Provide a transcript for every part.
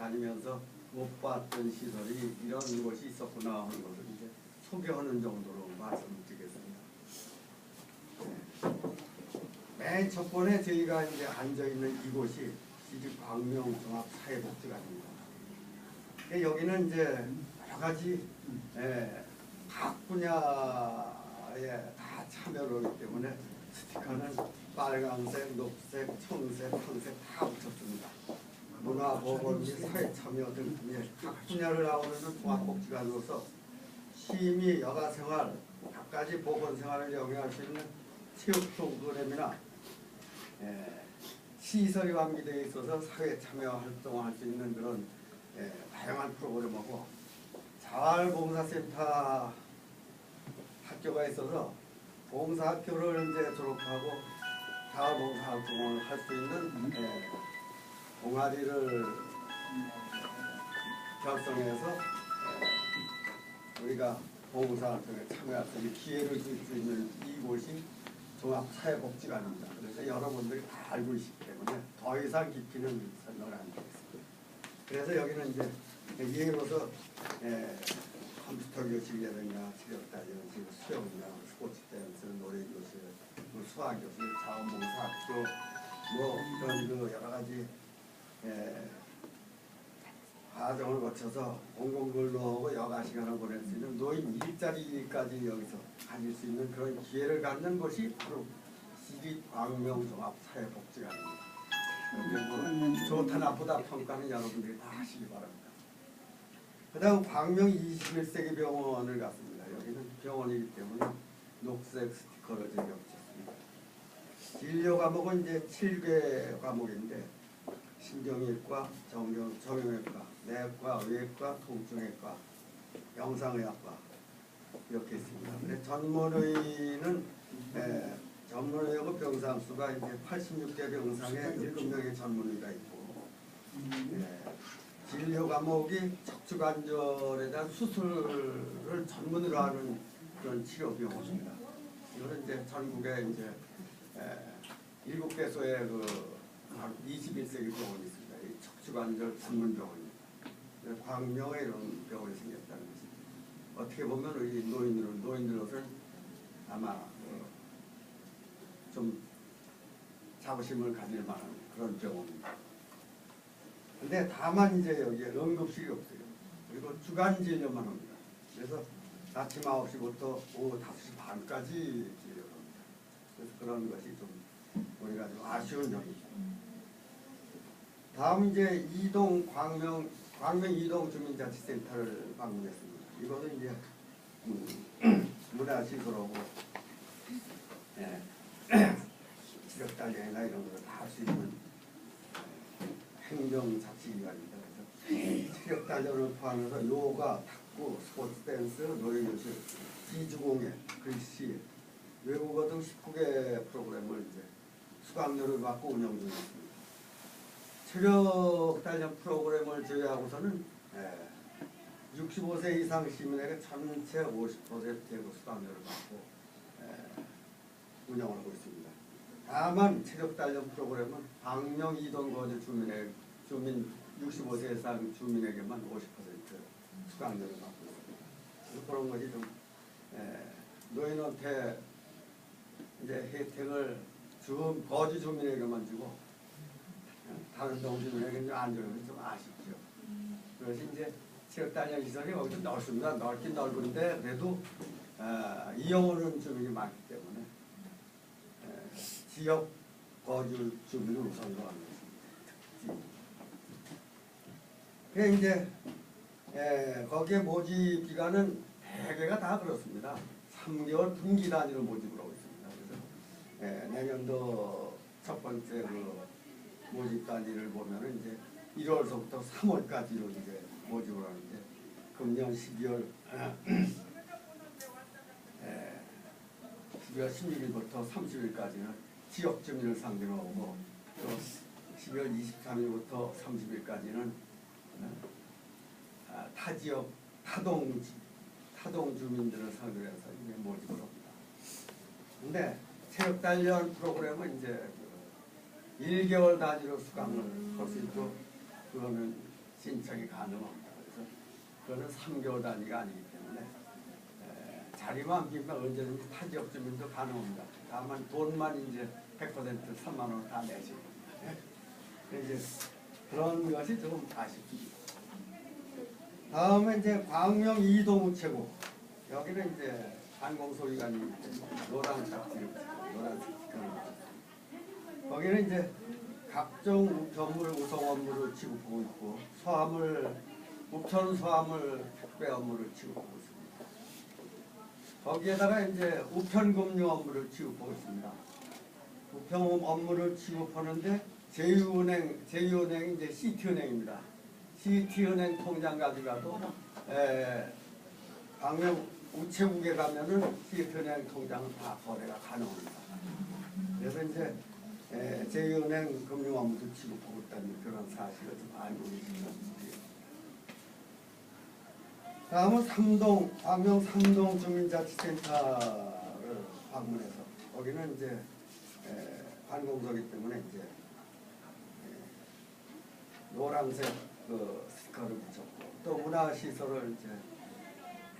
다니면서 못 봤던 시설이 이런 곳이 있었구나 하는 것을 이제 소개하는 정도로 말씀드리겠습니다. 맨첫 번에 저희가 이제 앉아 있는 이곳이 시립 광명 종합 사회복지관입니다. 근데 여기는 이제 여러 가지 예, 각 분야에 다 참여를 하기 때문에 스티커는 빨강색, 녹색, 청색, 황색 다 붙였습니다. 문화, 보건 및 사회 참여 등 예, 각 분야를 아우르는 종합복지관으로서 시민 여가생활, 각가지 보건생활을 영위할 수 있는 체육 프로그램이나 예, 시설이 완비되어 있어서 사회 참여 활동할 수 있는 그런 예, 다양한 프로그램하고 자활봉사센터 학교가 있어서 봉사학교를 이제 졸업하고 자활봉사 활동을 할 수 있는 예, 동아리를 결성해서 예, 우리가 봉사활동에 참여할 수 있는 기회를 줄 수 있는 이곳이 종합사회복지관입니다. 그래서 여러분들이 다 알고 있기 때문에 더 이상 깊이는 설명을 안 드리겠습니다. 그래서 여기는 이제 예로서 예, 컴퓨터 교실이라든가 체력단련, 수영이나 스포츠 댄스, 노래 교실, 뭐 수학 교실, 자원봉사 학교, 뭐 이런 그 여러 가지 예, 과정을 거쳐서 공공근로하고 여가 시간을 보낼 수 있는 노인 일자리까지 여기서 가질 수 있는 그런 기회를 갖는 곳이 바로 시립광명종합사회복지관입니다. 뭐 좋다 나쁘다 평가는 여러분들이 다 하시기 바랍니다. 그 다음 광명 21세기 병원을 갔습니다. 여기는 병원이기 때문에 녹색 스티커를 제가 붙였습니다. 진료 과목은 이제 7개 과목인데 신경외과, 정경, 정형외과, 내과, 외과, 통증외과, 영상의학과 이렇게 있습니다. 근데 전문의는 에, 전문의하고 병상 수가 이제 86개 병상에 7명의 전문의가 있고 예, 진료 과목이 척추관절에 대한 수술을 전문으로 하는 그런 치료 병원입니다. 이거는 이제 전국에 이제 에, 7개소의 그 21세기 병원이 있습니다. 이 척추관절 전문 병원입니다. 그래서 광명에 이런 병원이 생겼다는 것입니다. 어떻게 보면 우리 노인들은 노인들로서는 아마 어, 좀 자부심을 가질 만한 그런 병원입니다. 근데 다만 이제 여기에 응급실이 없어요. 그리고 주간 진료만 합니다. 그래서 아침 9시부터 오후 5시 반까지 진료를 합니다. 그래서 그런 것이 좀 우리가 좀 아쉬운 점이죠. 다음 이제 이동 광명 광명 이동 주민자치센터를 방문했습니다. 이거는 이제 음, 문화시설하고 예, 지역단련이나 이런 걸 다 할 수 있는 행정자치기관입니다. 그래서 체력 단련을 포함해서 요가, 탁구, 스포츠 댄스, 노래교실, 기주공예, 글씨, 외국어 등 19개 프로그램을 이제 수강료를 받고 운영 중입니다. 체력 단련 프로그램을 제외하고서는 예, 65세 이상 시민에게 전체 50%의 수강료를 받고 예, 운영을 하고 있습니다. 다만 체력 단련 프로그램은 방명 이동 거주 주민의 주민 65세 이상 주민에게만 50% 수강료를 받고 있습니다. 그런 것이 좀 예, 노인한테 이제 혜택을 주 거주 주민에게만 주고 예, 다른 동주민에게는 좀안 주는 좀 아쉽죠. 그래서 이제 체육 단련 시설이 거기서 넓습니다. 넓긴 넓은데 그래도 어, 이용하는 주민이 많기 때문에 에, 지역 거주 주민을 우선으로 것입니다. 그 이제 에, 거기에 모집 기간은 대개가 다 그렇습니다. 3개월 분기 단위로 모집을 하고 에, 내년도 첫 번째 그 모집 단위를 보면은 이제 1월서부터 3월까지로 이제 모집을 하는데 금년 12월 에, 12월 16일부터 30일까지는 지역 주민을 상대로 하고 또 12월 23일부터 30일까지는 아, 타 지역 타동 타동 주민들을 상대로 해서 모집을 합니다. 근데 체력 단련 프로그램은 이제 그 1개월 단위로 수강을 할수 있고 그거는 신청이 가능합니다. 그래서 그거는 3개월 단위가 아니기 때문에 에, 자리만 비면 언제든지 타지역 주민도 가능합니다. 다만 돈만 이제 100% 3만 원 다 내시고 이제 그런 것이 조금 아쉽습니다. 다음에 이제 광명 이동 우체국 여기는 이제 항공소유관이 노란 딱지 노란 스티커 거기는 이제 각종 전물 우성 업무를 취급하고 있고 소화물 우편 소화물 택배 업무를 취급하고 있습니다. 거기에다가 이제 우편 금융 업무를 취급하고 있습니다. 우편 업무를 취급하는데 제휴은행 제휴은행이 이제 CT은행입니다. CT은행 통장 에, 방면 우체국에 가면은 CT은행 통장은 다 거래가 가능합니다. 그래서 이제 에, 제휴은행 금융 업무도 취급하고 있다는 그런 사실을 좀 알고 되겠습니다. 다음은 삼동 광명 삼동 주민자치센터를 방문해서 거기는 이제 에, 관공서기 때문에 이제 에, 노란색 그 스티커를 붙였고 또 문화시설을 이제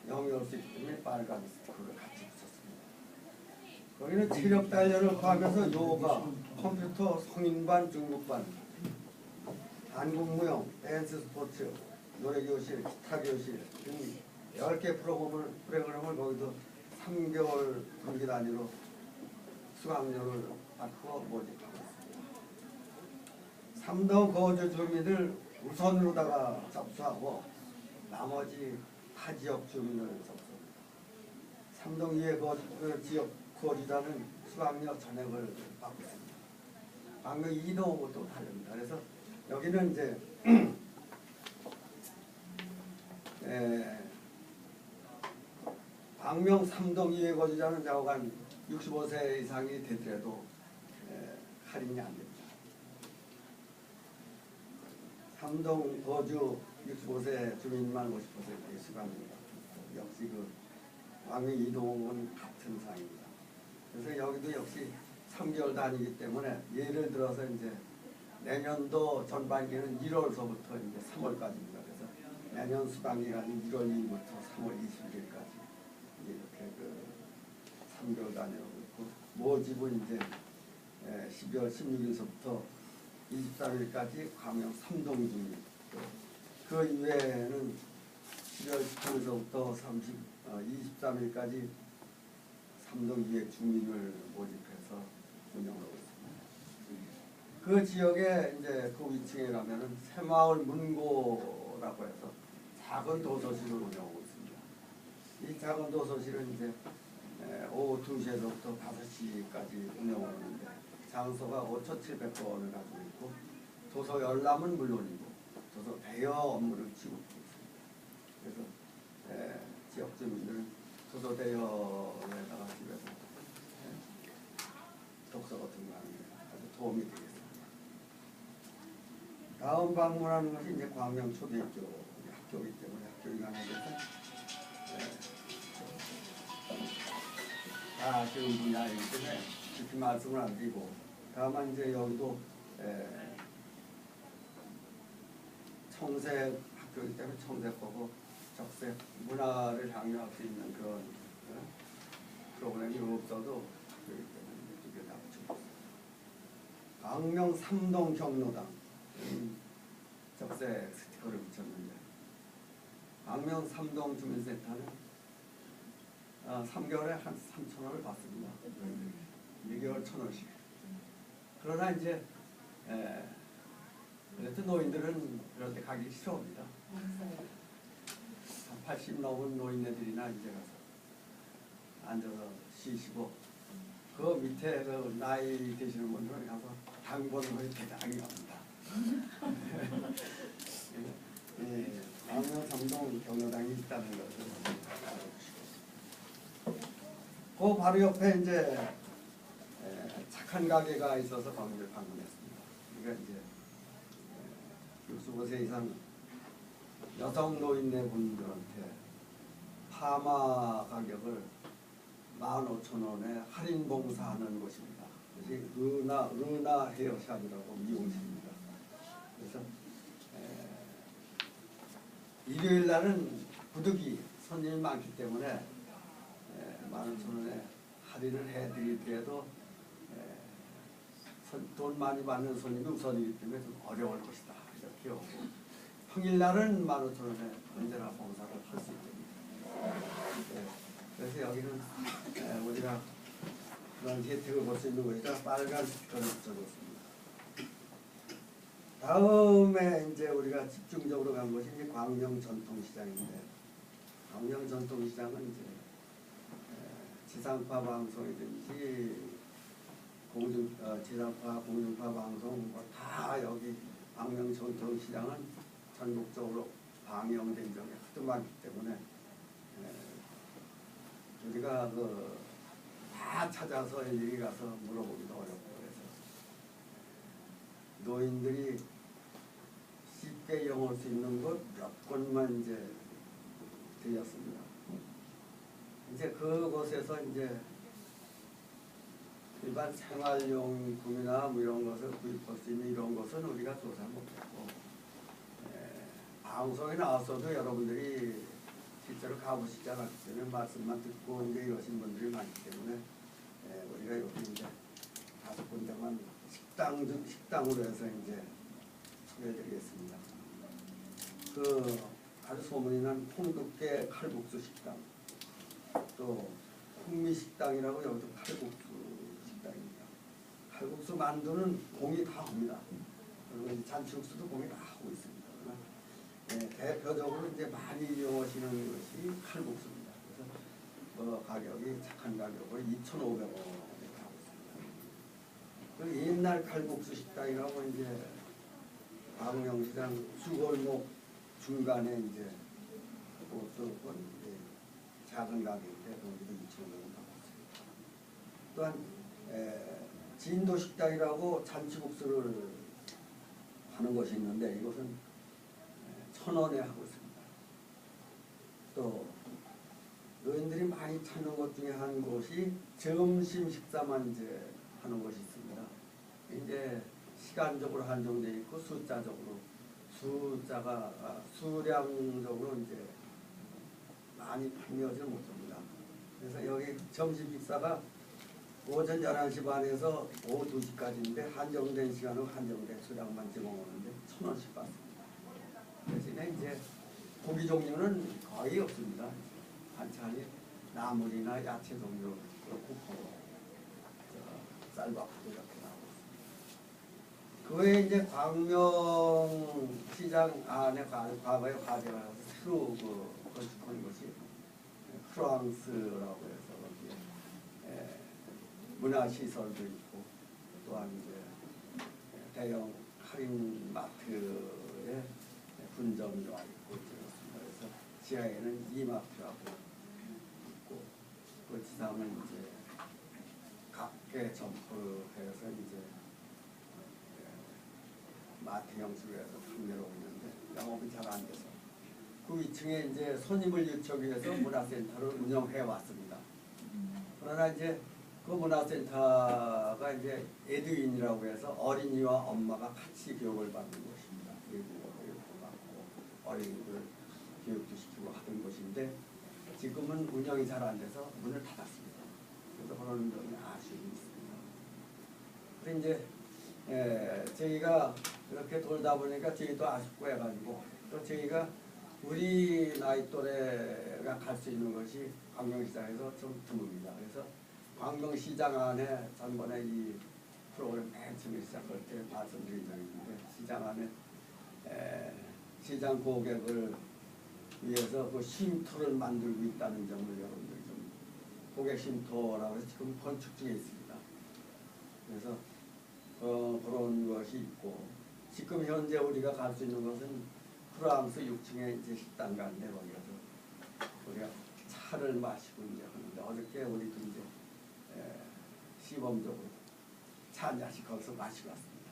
영위할 수 있기 때문에 빨간 스티커를. 거기는 체력 단련을 포함해서 요가, 컴퓨터, 성인반, 중국반, 한국무용, 댄스 스포츠, 노래교실, 기타교실 등 10개 프로그램을, 프로그램을 거기서 3개월 분기 단위로 수강료를 받고 모집하고 있습니다. 삼동 거주 주민을 우선으로다가 접수하고 나머지 타 지역 주민을 접수합니다. 삼동 이외 거주, 그 지역 거주자는 수강료 전액을 받고 있습니다. 방금 이동하고도 다릅니다. 그래서 여기는 이제 에, 방명 삼동 이외 거주자는 좌우간 65세 이상이 되더라도 에, 할인이 안 됩니다. 삼동 거주 65세 주민만 50% 수강입니다. 역시 그 방명 이동은 같은 상입니다. 그래서 여기도 역시 3개월 단위이기 때문에 예를 들어서 이제 내년도 전반기는 1월서부터 이제 3월까지입니다. 그래서 내년 수강 기간이 1월 2일부터 3월 20일까지 이렇게 그 3개월 단위로 있고 모집은 이제 에, 12월 16일서부터 23일까지 광명 삼동 중이 그 이외에는 12월 18일서부터 30, 어, 23일까지 이의 주민을 모집해서 운영하고 있습니다. 그 지역에 이제 그 위층에 가면은 새마을 문고라고 해서 작은 도서실을 운영하고 있습니다. 이 작은 도서실은 이제 에, 오후 2시에서부터 5시까지 운영하는데 장소가 5,700건을 가지고 있고 도서 열람은 물론이고 도서 대여 업무를 취급하고 있습니다. 그래서 에, 지역 주민들은 도서 대여에다가 집에서 에, 독서 같은 거 하는 게 아주 도움이 되겠습니다. 다음 방문하는 것이 이제 광명 초대학교 학교이기 때문에 학교 이관하겠다. 다 아쉬운 분야이기 때문에 깊이 말씀을 안 드리고 다만 이제 여기도 에, 청색 학교이기 때문에 청색 거고 적색 문화를 향유할 수 있는 그런 어, 프로그램이 없어도 학교이기 때문에 붙이고 있습니다. 광명 삼동 경로당 음, 적색 스티커를 붙였는데 광명 삼동 주민센터는 아, 3개월에 한 3천 원을 받습니다. 2개월 천 원씩. 그러나 이제 에, 그래도 노인들은 그럴 때 가기 싫어합니다. 한80 넘은 노인네들이나 이제 가서 앉아서 쉬시고 그 밑에 그 나이 되시는 분들은 가서 당번을 대단히 합니다. 예, 광명 삼동 경로당이 있다는 것을 그 바로 옆에 이제 에, 착한 가게가 있어서 방문했습니다. 그러니까 이제 65세 이상 여성 노인네 분들한테 파마 가격을 15,000원에 할인 봉사하는 곳입니다. 그것이 은하, 은하 헤어샵이라고 미용실입니다. 그래서 에, 일요일 날은 부득이 손님이 많기 때문에 에, 만 오천 원에 할인을 에, 손- 돈 많이 받는 손님이 우선이기 때문에 좀 어려울 것이다 이렇게 오고 평일날은 원에 언제나 봉사를 할 수 있습니다. 네, 그래서 여기는 에, 우리가 그런 혜택을 볼 수 있는 거니까 빨간 스티커를 붙여줬습니다. 다음에 이제 우리가 집중적으로 간 것이 이제 광명 전통시장인데 광명 전통시장은 이제 에, 지상파 방송이든지 공중 어, 지상파 공중파 방송 뭐다 여기 광명 전통시장은 전국적으로 방영된 적이 하도 많기 때문에 에, 우리가 그 다 찾아서 일일이 가서 물어보기도 어렵고 그래서 노인들이 쉽게 영을 수 있는 곳몇 곳만 이제 들렸습니다. 이제 그곳에서 이제 일반 생활용품이나 뭐 이런 것을 구입할 수 있는 이런 것은 우리가 조사 못했고 에, 방송에 나왔어도 여러분들이 실제로 가보시지 않았기 때문에 말씀만 듣고 이제 이러신 분들이 많기 때문에 에, 우리가 여기 이제 다섯 군데만 식당 중 식당으로 해서 이제 소개해드리겠습니다. 그 아주 소문이 난 홍두깨 칼국수 식당 또 흥미식당이라고 여기도 칼국수 식당입니다. 칼국수 만두는 공이 다 옵니다. 그리고 잔치국수도 공이 다 하고 있습니다. 예, 대표적으로 이제 많이 이용하시는 것이 칼국수입니다. 그래서 뭐 가격이 착한 가격으로 2,500원에 하고 있습니다. 그 옛날 칼국수 식당이라고 이제 광명 시장 수골목 중간에 이제 그것도 이제 작은 가게인데 거기도 2,500원 하고 있습니다. 또한 에, 진도 식당이라고 잔치국수를 하는 것이 있는데 이것은 원에 하고 있습니다. 또 노인들이 많이 찾는 것 중에 한 곳이 점심 식사만 이제 하는 것이 있습니다. 이제 시간적으로 한정되어 있고 숫자적으로 숫자가 아, 수량적으로 이제 많이 판매하지 못합니다. 그래서 여기 점심 식사가 오전 11시 반에서 오후 2시까지인데 한정된 시간은 한정된 수량만 제공하는데 천 원씩 받습니다. 대신에 이제 고기 종류는 거의 없습니다. 반찬이 나물이나 야채 종류 그렇고 저, 쌀밥도 이렇게 나오고. 그 외에 이제 광명시장 안에 과- 과거에 과제가 새로 그 건축한 것이 프랑스라고 해서 거기에 에, 문화시설도 있고 또한 이제 대형 할인 마트에 분점이 와 있고. 그래서 지하에는 이마트라고 있고 그 지상은 이제 각계 점포해서 이제 에, 마트 형식으로 해서 판매를 하고 있는데 영업이 잘 안 돼서 그 위층에 이제 손님을 유치하기 위해서 문화센터를 운영해 왔습니다. 그러나 이제 그 문화센터가 이제 에듀인이라고 해서 어린이와 엄마가 같이 교육을 받는 곳입니다. 외국어 교육도 받고 어린이들 교육도 시키고 하던 곳인데 지금은 운영이 잘 안 돼서 문을 닫았습니다. 그래서 그런 점이 아쉬움이 있습니다. 그래서 이제 에, 저희가 이렇게 돌다 보니까 저희도 아쉽고 해가지고 또 저희가 우리 나이 또래가 갈 수 있는 것이 광명시장에서 좀 드뭅니다. 그래서 광명시장 안에 전번에 이 프로그램 맨 처음에 시작할 때 말씀드린 적이 있는데 시장 안에 에, 시장 고객을 위해서 그 쉼터를 만들고 있다는 점을 여러분들이 좀 고객 쉼터라고 해서 지금 건축 중에 있습니다. 그래서 어, 그런 것이 있고 지금 현재 우리가 갈 수 있는 것은 프랑스 6층에 이제 식당 가는데 거기 가서 우리가 차를 마시고 이제 하는데 어저께 우리도 이제 에, 시범적으로 차 한 잔씩 거기서 마시고 왔습니다.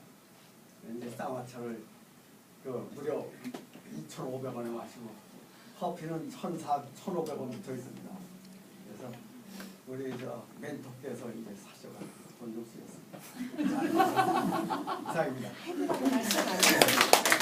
이제 쌍화차를 그 무려 2,500원에 마시고 커피는 1,400, 1,500원 붙어 있습니다. 그래서 우리 저 멘토께서 이제 사셔가지고 돈좀 쓰였습니다. 이상입니다. 안 해요.